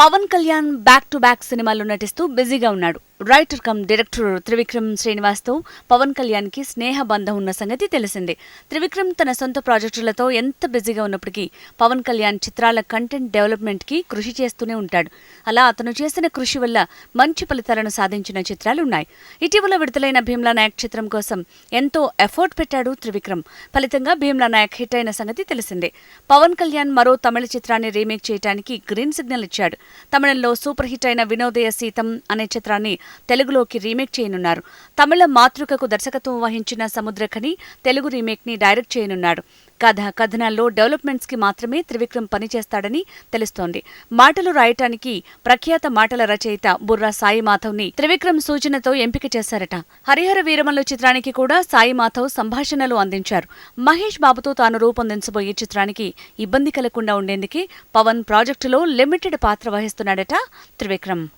Pawan Kalyan back to back సినిమాల్లో నటిస్తూ బిజీగా ఉన్నాడు. రైటర్ కమ్ డైరెక్టర్ త్రివిక్రమ్ శ్రీనివాస్తో పవన్ కళ్యాణ్కి స్నేహ బంధం ఉన్న సంగతి తెలిసిందే. త్రివిక్రమ్ తన సొంత ప్రాజెక్టులతో ఎంత బిజీగా ఉన్నప్పటికీ పవన్ కళ్యాణ్ చిత్రాల కంటెంట్ డెవలప్మెంట్కి కృషి చేస్తూనే ఉంటాడు. అలా అతను చేసిన కృషి వల్ల మంచి ఫలితాలను సాధించిన చిత్రాలు ఉన్నాయి ఇటీవల విడుదలైన భీమ్లా నాయక్ చిత్రం కోసం ఎంతో ఎఫర్ట్ పెట్టాడు త్రివిక్రమ్. ఫలితంగా భీమ్లా నాయక్ హిట్ అయిన సంగతి తెలిసిందే. పవన్ కళ్యాణ్ మరో తమిళ చిత్రాన్ని రీమేక్ చేయడానికి గ్రీన్ సిగ్నల్ ఇచ్చాడు. తమిళంలో సూపర్ హిట్ అయిన వినోదయ సీతం అనే చిత్రాన్ని తెలుగులోకి రీమేక్ చేయనున్నారు. తమిళ మాతృకకు దర్శకత్వం వహించిన సముద్రఖని తెలుగు రీమేక్ని డైరెక్ట్ చేయనున్నాడు. కథ కథనాల్లో డెవలప్మెంట్స్కి మాత్రమే త్రివిక్రమ్ పనిచేస్తాడని తెలుస్తోంది. మాటలు రాయటానికి ప్రఖ్యాత మాటల రచయిత బుర్రా సాయిమాధవ్ని త్రివిక్రమ్ సూచనతో ఎంపిక చేశారట. హరిహర వీరమల్లు చిత్రానికి కూడా సాయి మాధవ్ సంభాషణలు అందించారు. మహేష్ బాబుతో తాను రూపొందించబోయే చిత్రానికి ఇబ్బంది కలగకుండా ఉండేందుకే పవన్ ప్రాజెక్టులో లిమిటెడ్ పాత్ర వహిస్తున్నాడట త్రివిక్రమ్.